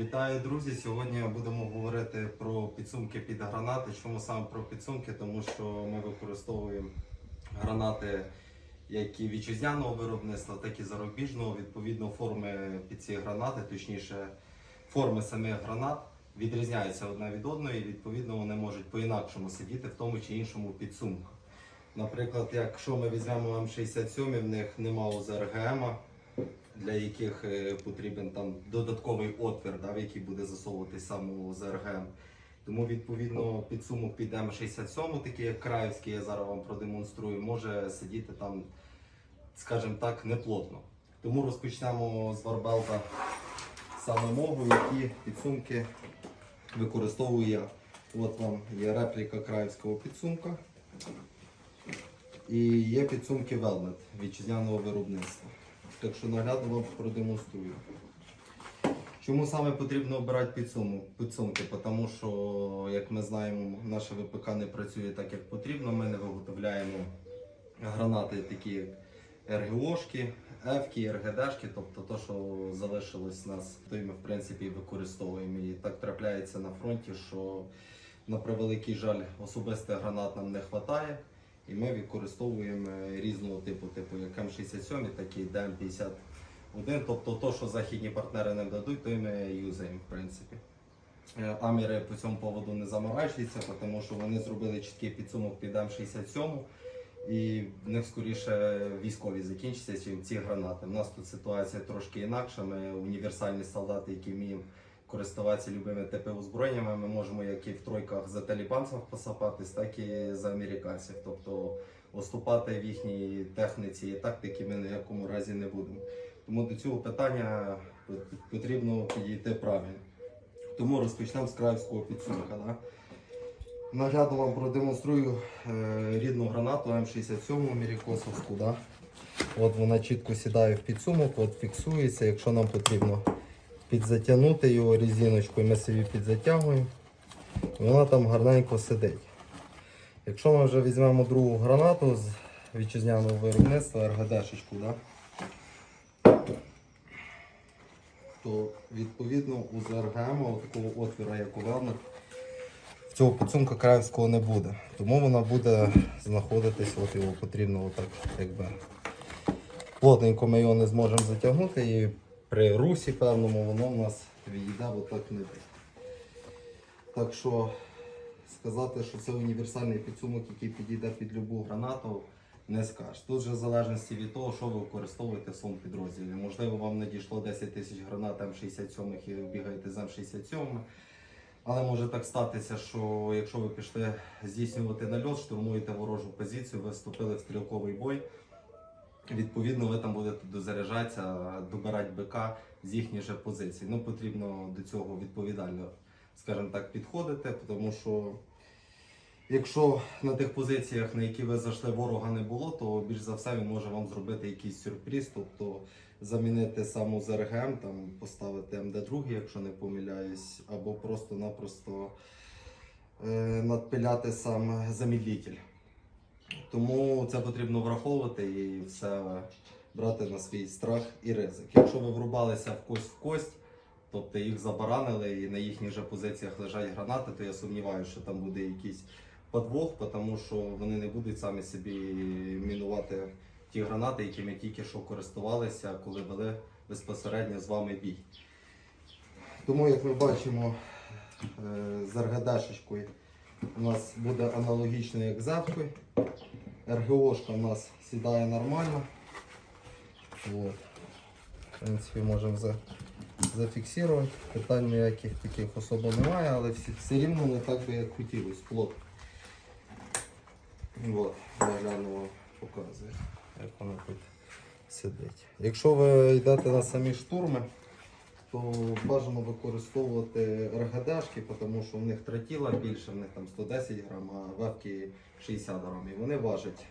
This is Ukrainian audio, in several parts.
Вітаю, друзі! Сьогодні будемо говорити про підсумки під гранати. Чому саме про підсумки? Тому що ми використовуємо гранати як і вітчизняного виробництва, так і зарубіжного. Відповідно, форми під ці гранати, точніше, форми самих гранат відрізняються одна від одної. і, Відповідно, вони можуть по-інакшому сидіти в тому чи іншому підсумку. Наприклад, якщо ми візьмемо М67, в них немає ОЗРГМ, для яких е, потрібен там додатковий отвір, да, в який буде засовуватись саме ЗРГМ. Тому відповідно підсумок під М67, такий як краївський, я зараз вам продемонструю, може сидіти там, скажімо так, неплотно. Тому розпочнемо з варбелта саме мову, які підсумки використовую я. От вам є репліка краївського підсумка. І є підсумки Velvet вітчизняного виробництва. Так що наглядно вам продемонструю. Чому саме потрібно обирати підсумки? Тому що, як ми знаємо, наша ВПК не працює так, як потрібно. Ми не виготовляємо гранати такі як РГОшки, Фки, РГДшки, тобто то, що залишилось у нас, то ми в принципі використовуємо. І так трапляється на фронті, що на превеликий жаль особистих гранат нам не вистачає. І ми використовуємо різного типу, типу як М67, так і ДМ51. Тобто то, що західні партнери нам дадуть, то і ми юзаємо в принципі. Е, Аміри по цьому поводу не заморачуються, тому що вони зробили чіткий підсумок під М67. І в них скоріше військові закінчаться, ніж ці гранати. У нас тут ситуація трошки інакша. Ми універсальні солдати, які вміємо користуватися любими типи озброєннями. Ми можемо як і в тройках за талібанців посапатись, так і за американців. Тобто оступати в їхній техніці і тактики ми в якому разі не будемо. Тому до цього питання потрібно підійти правильно. Тому розпочнемо з краївського підсумка. Да? Наглядно вам продемонструю е, рідну гранату М67 Мірікосовську. Да? От вона чітко сідає в підсумок, от фіксується. Якщо нам потрібно підзатягнути його резиночкою, ми собі підзатягуємо. І вона там гарненько сидить. Якщо ми вже візьмемо другу гранату з вітчизняного виробництва РГДшечку, да? то відповідно у ЗРГМ такого отвіра, як у Велнер, цього підсумка краївського не буде. Тому вона буде знаходитись, от його потрібно отак, якби. Плотненько ми його не зможемо затягнути і при русі певному воно в нас відійде отак не Так що сказати, що це універсальний підсумок, який підійде під любу гранату, не скажеш. Тут вже в залежності від того, що ви використовуєте в своєму підрозділі. Можливо, вам надійшло 10 тисяч гранат М67 і ви бігаєте з М67. Але може так статися, що якщо ви пішли здійснювати нальот, штурмуєте ворожу позицію, ви вступили в стрілковий бой. Відповідно, ви там будете дозаряджатися, добирати БК з їхніх же позицій. Ну, потрібно до цього відповідально, скажімо так, підходити, тому що якщо на тих позиціях, на які ви зайшли, ворога не було, то більш за все він може вам зробити якийсь сюрприз, тобто замінити саму ЗРГМ, там поставити МД2, якщо не помиляюсь, або просто-напросто е, надпиляти сам замідлитель. Тому це потрібно враховувати і все брати на свій страх і ризик. Якщо ви врубалися в кость в кость, тобто їх забаранили і на їхніх же позиціях лежать гранати, то я сумніваюся, що там буде якийсь подвох, тому що вони не будуть самі собі мінувати ті гранати, якими тільки що користувалися, коли вели безпосередньо з вами бій. Тому, як ми бачимо, е, з РГДшечкою у нас буде аналогічно, як з РГОшка у нас сідає нормально. Вот. В принципі, можемо за, зафіксувати. Питань ніяких таких особо немає, але всі, все рівно не так би як хотілося. Плот. Вот, нагляну вам показує, як воно тут сидить. Якщо ви йдете на самі штурми, то бажано використовувати РГДшки, тому що в них тротіла більше, в них там 110 грам, а вебки 60 грам. І вони важать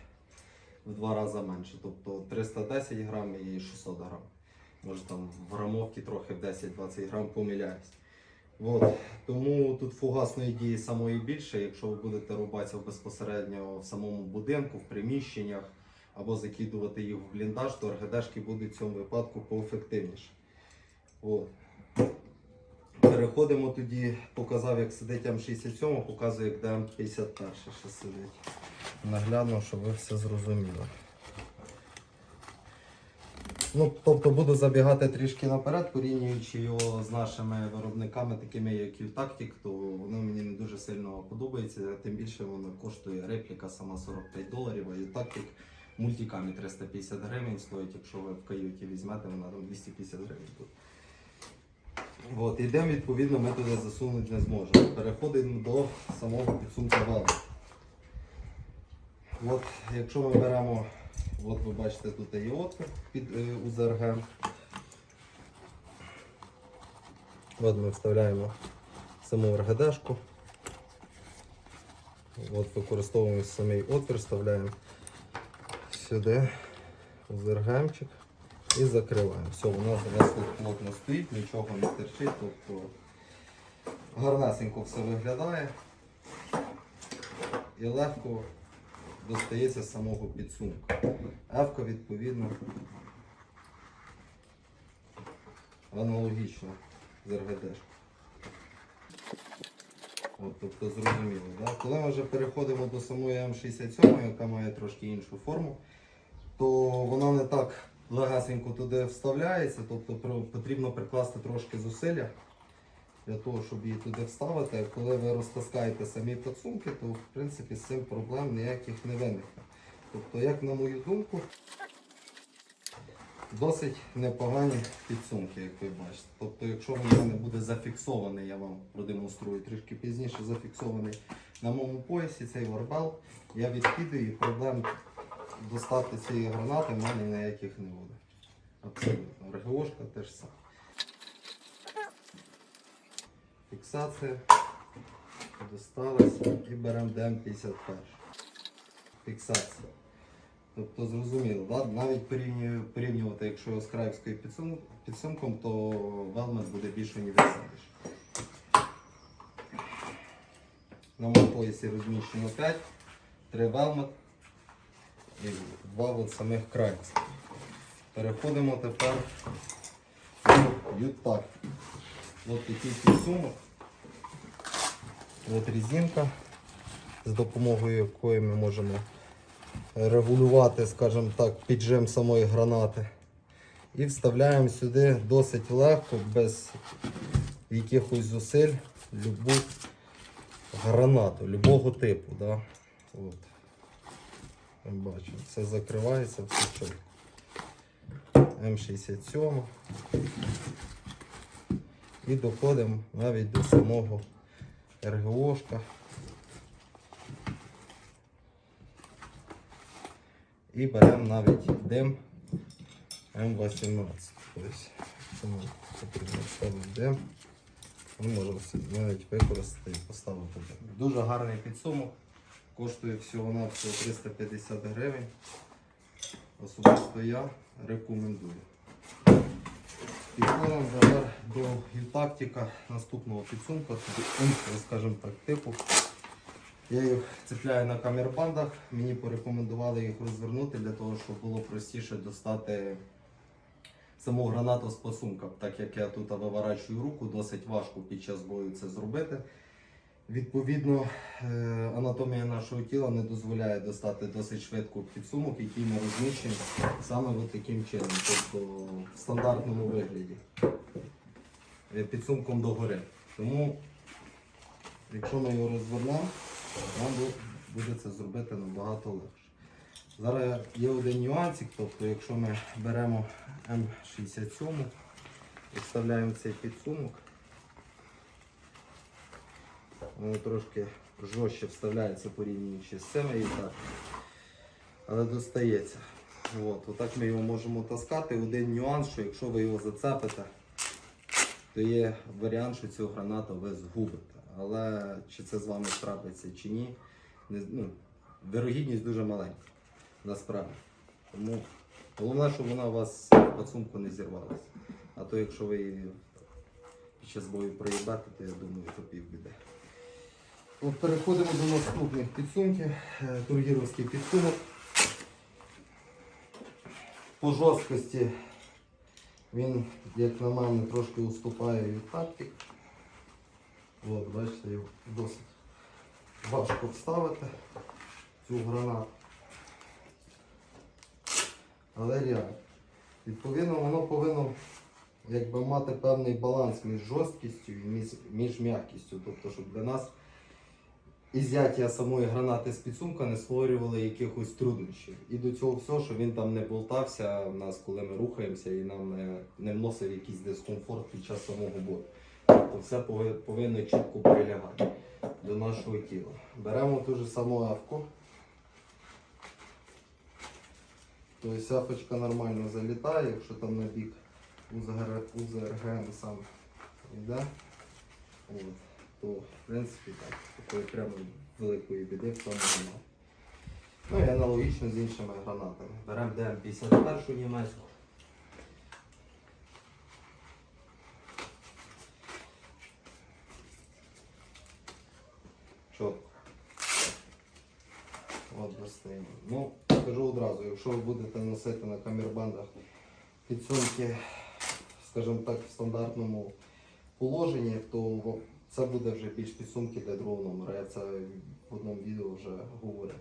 в два рази менше. Тобто 310 грам і 600 грам. Може там в грамовці трохи в 10-20 грам помиляюсь. От. Тому тут фугасної дії самої більше, якщо ви будете рубатися безпосередньо в самому будинку, в приміщеннях або закидувати їх в бліндаж, то РГДшки будуть в цьому випадку поефективніше. От. Переходимо тоді, показав, як сидить М67, показую, як ДМ51 ще сидить. Наглядно, щоб ви все зрозуміли. Ну, тобто буду забігати трішки наперед, порівнюючи його з нашими виробниками, такими як Ютактик, то воно мені не дуже сильно подобається. Тим більше воно коштує репліка сама 45 доларів, а Ютактик в мультикамі 350 гривень стоїть, якщо ви в каюті візьмете, вона там 250 гривень тут. От, ідемо, відповідно, ми туди засунути не зможемо. Переходимо до самого підсумку валу. От, якщо ми беремо, от ви бачите, тут є отвір під е, УЗРГ. От ми вставляємо саму РГДшку. От використовуємо самий отвір, вставляємо сюди УЗРГМчик і закриваємо. Все, у нас нас тут плотно стоїть, нічого не терчить, тобто гарнесенько все виглядає і легко достається самого підсумку. Евка відповідно аналогічно з РГД. От, тобто зрозуміло. Да? Коли ми вже переходимо до самої М67, яка має трошки іншу форму, то вона не так легасенько туди вставляється, тобто потрібно прикласти трошки зусилля для того, щоб її туди вставити. Коли ви розтаскаєте самі підсумки, то в принципі з цим проблем ніяких не виникне. Тобто, як на мою думку, досить непогані підсумки, як ви бачите. Тобто, якщо він мене буде зафіксований, я вам продемонструю трішки пізніше, зафіксований на моєму поясі цей варбел, я відкидаю і проблем достати цієї гранати в мене ніяких не буде. Абсолютно. РГОшка теж саме. Фіксація. Досталася і беремо ДМ51. Фіксація. Тобто зрозуміло, да? навіть порівнювати, якщо його з краївською підсум- підсумком, то велмет буде більш універсальніший. На моєму поясі розміщено 5, 3 велмет і 2 от самих краївських. Переходимо тепер до ютак. Ось такий підсумок. От резинка, з допомогою якої ми можемо регулювати, скажімо так, піджим самої гранати. І вставляємо сюди досить легко, без якихось зусиль, любу гранату, любого типу. Да? От. Ми Бачимо, все закривається, все чітко. М67. І доходимо навіть до самого РГОшка. І беремо навіть дим М18. Тобто. Ми можемо навіть використати і поставити дим. Дуже гарний підсумок. Коштує всього-навсього 350 гривень. Особисто я рекомендую. Підходимо тепер до Ютактика наступного підсумка, іншого, скажімо так, типу. Я їх цепляю на камербандах, мені порекомендували їх розвернути для того, щоб було простіше достати саму гранату з пасунка. Так як я тут виворачую руку, досить важко під час бою це зробити. Відповідно, е, анатомія нашого тіла не дозволяє достати досить швидко підсумок, який ми розміщуємо саме от таким чином, тобто в стандартному вигляді. Е, Підсумком догори. Тому, якщо ми його розвернемо, нам буде це зробити набагато легше. Зараз є один нюансик, тобто якщо ми беремо М67 і вставляємо цей підсумок, воно трошки жорстче вставляється порівнюючи з цими і так. Але достається. От, отак ми його можемо таскати. Один нюанс, що якщо ви його зацепите, то є варіант, що цю гранату ви згубите. Але чи це з вами трапиться чи ні, не, ну, вирогідність дуже маленька. Насправді. Тому головне, щоб вона у вас в підсумку не зірвалася. А то якщо ви її під час бою проїбете, то я думаю, то півбіди. От переходимо до наступних підсумків. Е, Тургіровський підсумок. По жорсткості він, як на мене, трошки уступає від тактик. От, бачите, його досить важко вставити цю гранату. Але реально. Відповідно, воно повинно якби, мати певний баланс між жорсткістю і між, м'якістю. Тобто, щоб для нас ізяття самої гранати з підсумка не створювали якихось труднощів. І до цього всього, щоб він там не болтався в нас, коли ми рухаємося, і нам не, не вносив якийсь дискомфорт під час самого бою. Тобто все повинно чітко прилягати до нашого тіла. Беремо ту ж саму авку. Тобто сяпочка нормально залітає, якщо там на бік УЗРГ сам йде. От. То в принципі так, такої прямо великої біди в тому немає. Ну і аналогічно з іншими гранатами. Беремо ДМ-51 німецьку. Чітко. От. Ну, скажу одразу, якщо ви будете носити на камербандах підсумки, скажімо так, в стандартному положенні, то це буде вже більш підсумки для другого номера. Я це в одному відео вже говорив.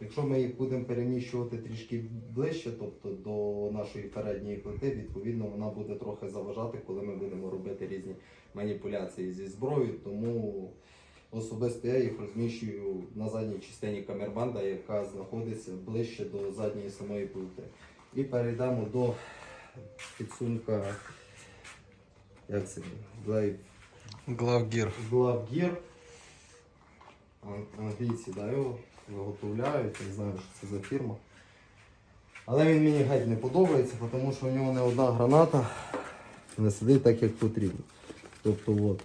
Якщо ми їх будемо переміщувати трішки ближче, тобто до нашої передньої плити, відповідно вона буде трохи заважати, коли ми будемо робити різні маніпуляції зі зброєю. Тому особисто я їх розміщую на задній частині камербанда, яка знаходиться ближче до задньої самої плити. І перейдемо до підсумка. Як це? Glaive Главгір. Главгір. Англійці да, виготовляють, не знаю, що це за фірма. Але він мені геть не подобається, тому що у нього не одна граната не сидить так, як потрібно. Тобто, от,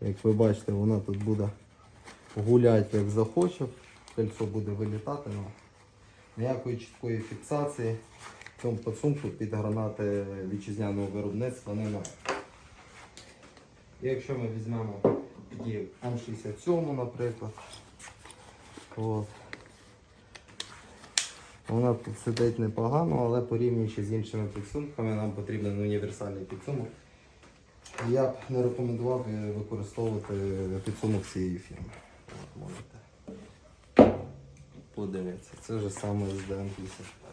як ви бачите, вона тут буде гуляти як захоче, кольцо буде вилітати, але ніякої чіткої фіксації в цьому подсумку під гранати вітчизняного виробництва немає. Якщо ми візьмемо тоді М67, наприклад, от, вона тут сидить непогано, але порівнюючи з іншими підсумками, нам потрібен універсальний підсумок. Я б не рекомендував використовувати підсумок цієї фірми. От, можете подивитися. Це вже саме з ДМ-51.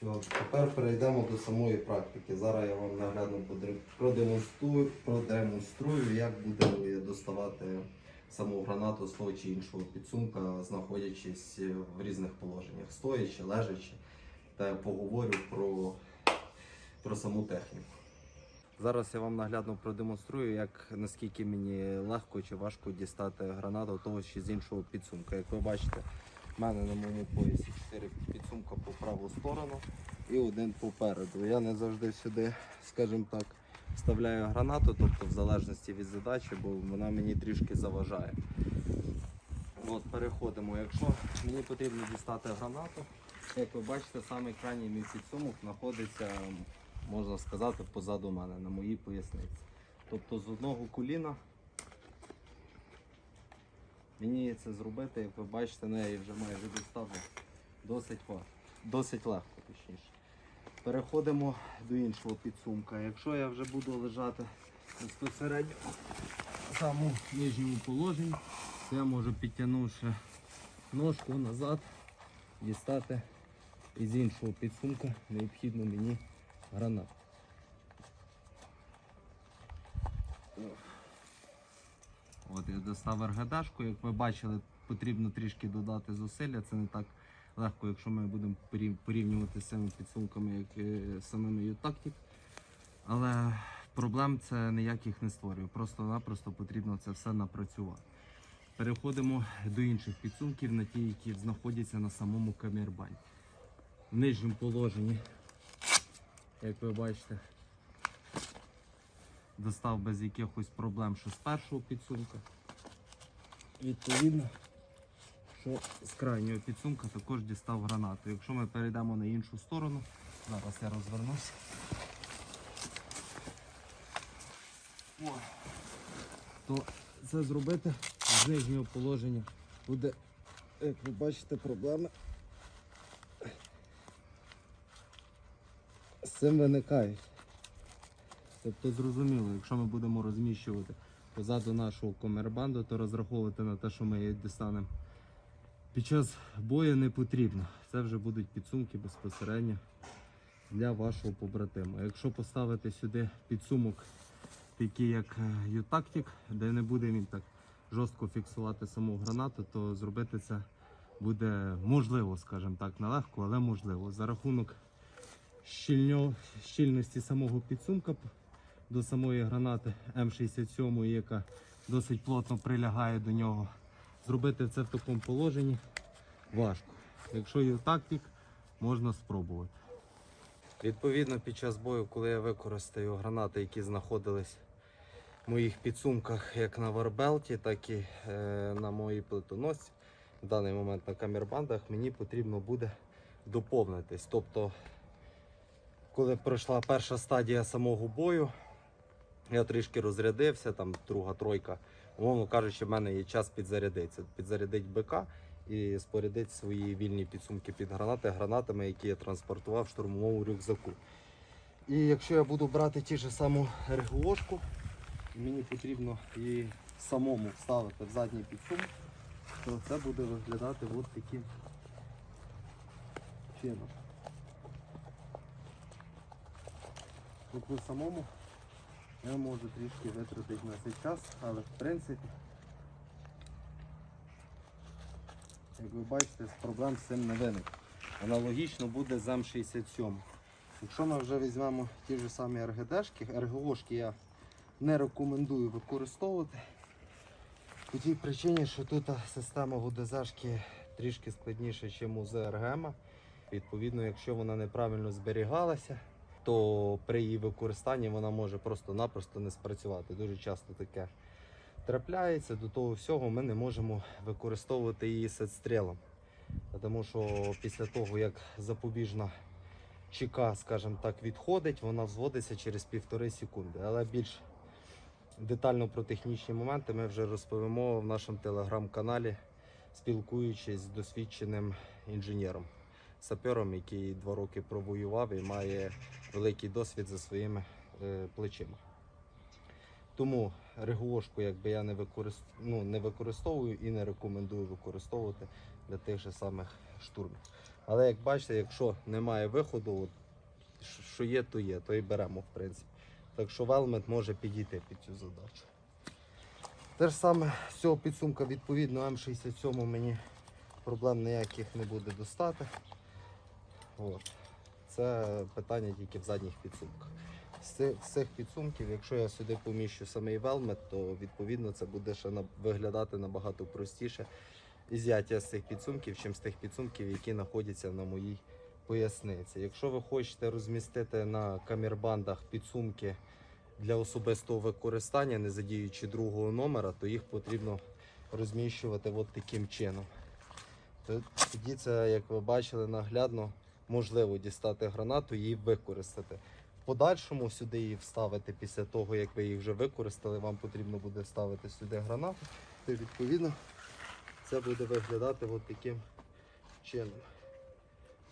Тепер перейдемо до самої практики. Зараз я вам наглядно продемонструю, продемонструю, як буде доставати саму гранату з того чи іншого підсумка, знаходячись в різних положеннях, стоячи, лежачи, та я поговорю про, про саму техніку. Зараз я вам наглядно продемонструю, як наскільки мені легко чи важко дістати гранату того чи з іншого підсумка. Як ви бачите, в мене на моєму поясі 4 підсумка по праву сторону і один попереду. Я не завжди сюди, скажімо так, вставляю гранату, тобто в залежності від задачі, бо вона мені трішки заважає. От, переходимо. Якщо мені потрібно дістати гранату, як ви бачите, самий крайній мій підсумок знаходиться, можна сказати, позаду мене, на моїй поясниці. Тобто з одного коліна Мені це зробити, як ви бачите, неї вже майже доставлено досить досить легко, точніше. Переходимо до іншого підсумка. Якщо я вже буду лежати безпосередньо в самому нижньому положенні, то я можу підтягнувши ножку назад, дістати із іншого підсумка необхідну мені гранату. От я достав РГДшку, як ви бачили, потрібно трішки додати зусилля. Це не так легко, якщо ми будемо порівнювати з цими підсумками, як е, самими Ютактик. Але проблем це ніяких не створює. Просто-напросто потрібно це все напрацювати. Переходимо до інших підсумків, на ті, які знаходяться на самому камербані. В нижньому положенні, як ви бачите, достав без якихось проблем, що з першого підсумка. Відповідно, що з крайнього підсумка також дістав гранату. Якщо ми перейдемо на іншу сторону, зараз я розвернуся. О, то це зробити з нижнього положення буде, як ви бачите, проблеми. З цим виникають. Тобто зрозуміло, якщо ми будемо розміщувати позаду нашого комербанду, то розраховувати на те, що ми її дістанемо під час бою не потрібно. Це вже будуть підсумки безпосередньо для вашого побратима. Якщо поставити сюди підсумок, такий як е, U-Tactic, де не буде він так жорстко фіксувати саму гранату, то зробити це буде можливо, скажімо так, нелегко, але можливо. За рахунок щільньо, щільності самого підсумка до самої гранати М67, яка досить плотно прилягає до нього. Зробити це в такому положенні важко. Якщо є тактик, можна спробувати. Відповідно, під час бою, коли я використаю гранати, які знаходились в моїх підсумках як на варбелті, так і е, на моїй плитоносці, в даний момент на камербандах, мені потрібно буде доповнитись. Тобто, коли пройшла перша стадія самого бою, я трішки розрядився, там друга тройка. Умовно кажучи, в мене є час підзарядитися. Підзарядити БК і спорядити свої вільні підсумки під гранати гранатами, які я транспортував в штурмовому рюкзаку. І якщо я буду брати ті ж саму РГОшку, мені потрібно її самому ставити в задній підсумок, то це буде виглядати от таким чином. Тобто самому я можу трішки витратити на цей час, але в принципі, як ви бачите, проблем з цим не виник. Аналогічно буде з М67. Якщо ми вже візьмемо ті ж самі РГДшки, РГОшки я не рекомендую використовувати. По тій причині, що тут система ВДЗшки трішки складніша, ніж у ЗРГМ. Відповідно, якщо вона неправильно зберігалася, то при її використанні вона може просто-напросто не спрацювати. Дуже часто таке трапляється. До того всього ми не можемо використовувати її сетстрілом. Тому що після того, як запобіжна чека, скажімо так, відходить, вона взводиться через півтори секунди. Але більш детально про технічні моменти ми вже розповімо в нашому телеграм-каналі, спілкуючись з досвідченим інженером, сапером, який два роки провоював і має великий досвід за своїми е, плечима. Тому регулошку якби я не, використ... ну, не використовую і не рекомендую використовувати для тих же самих штурмів. Але як бачите, якщо немає виходу, от, що є, то є, то і беремо, в принципі. Так що велмет може підійти під цю задачу. Те ж саме з цього підсумка, відповідно, М67 мені проблем ніяких не буде достати. От. Це питання тільки в задніх підсумках. З цих, підсумків, якщо я сюди поміщу самий велмет, то відповідно це буде ще виглядати набагато простіше ізяття з цих підсумків, чим з тих підсумків, які знаходяться на моїй поясниці. Якщо ви хочете розмістити на камербандах підсумки для особистого використання, не задіючи другого номера, то їх потрібно розміщувати от таким чином. Тоді це, як ви бачили, наглядно можливо дістати гранату і її використати. В подальшому сюди її вставити після того, як ви її вже використали, вам потрібно буде вставити сюди гранату. То відповідно це буде виглядати от таким чином.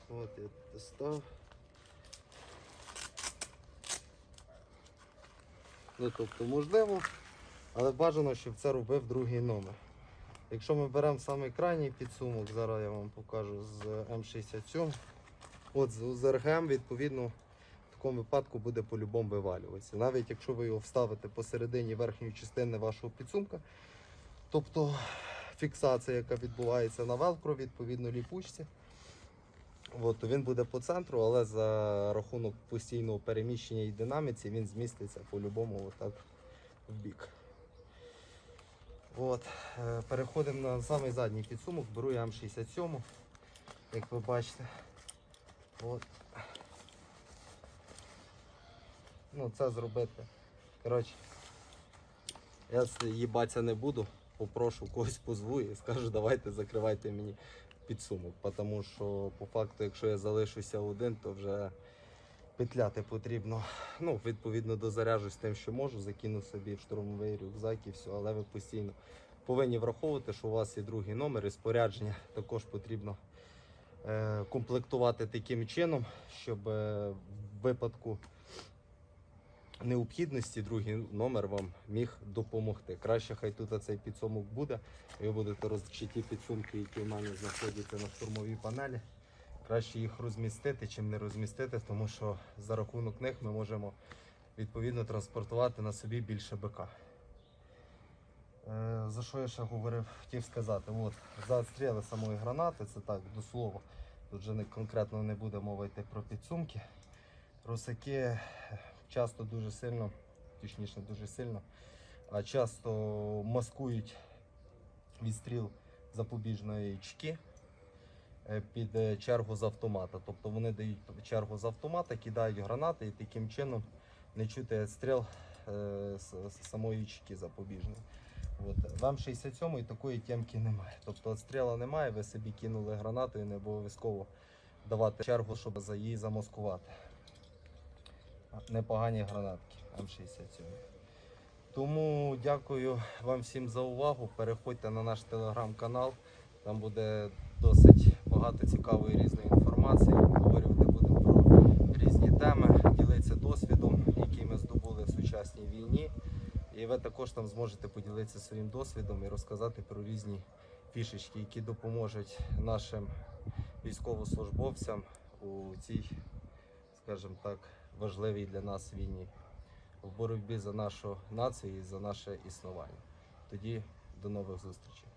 От я достав. Ну, тобто, можливо, але бажано, щоб це робив другий номер. Якщо ми беремо самий крайній підсумок, зараз я вам покажу з М67. От з РГМ, відповідно, в такому випадку буде по-любому вивалюватися. Навіть якщо ви його вставите посередині верхньої частини вашого підсумка, тобто фіксація, яка відбувається на велкро, відповідно ліпучці, от, він буде по центру, але за рахунок постійного переміщення і динаміці він зміститься по-любому отак в бік. От, е, переходимо на самий задній підсумок, беру я М67, як ви бачите. От. Ну, це зробити. Коротше, я їбатися не буду, попрошу когось позву і скажу, давайте закривайте мені підсумок. Тому що по факту, якщо я залишуся один, то вже петляти потрібно. Ну, відповідно, дозаряжусь тим, що можу, закину собі в штурмовий рюкзак і все, але ви постійно повинні враховувати, що у вас є другий номер і спорядження також потрібно комплектувати таким чином, щоб е, в випадку необхідності другий номер вам міг допомогти. Краще хай тут цей підсумок буде. Ви будете розчиті підсумки, які в мене знаходяться на штурмовій панелі. Краще їх розмістити, чим не розмістити, тому що за рахунок них ми можемо відповідно транспортувати на собі більше БК. Е, За що я ще говорив, хотів сказати, от, за відстріли самої гранати, це так, до слова. Тут вже не, конкретно не буде мова йти про підсумки. Русаки часто дуже сильно, точніше дуже сильно, а часто маскують відстріл запобіжної чки е, під е, чергу з автомата. Тобто вони дають чергу з автомата, кидають гранати і таким чином не чути стріл з з самої чки запобіжної. От. В М67 такої тємки немає. Тобто стріла немає, ви собі кинули гранату і не обов'язково давати чергу, щоб за її замаскувати. Непогані гранатки М67. Тому дякую вам всім за увагу. Переходьте на наш телеграм-канал. Там буде досить багато цікавої різної інформації. Говорювати будемо про різні теми, ділитися досвідом, який ми здобули в сучасній війні. І ви також там зможете поділитися своїм досвідом і розказати про різні фішечки, які допоможуть нашим військовослужбовцям у цій, скажімо так, важливій для нас війні в боротьбі за нашу націю і за наше існування. Тоді до нових зустрічей.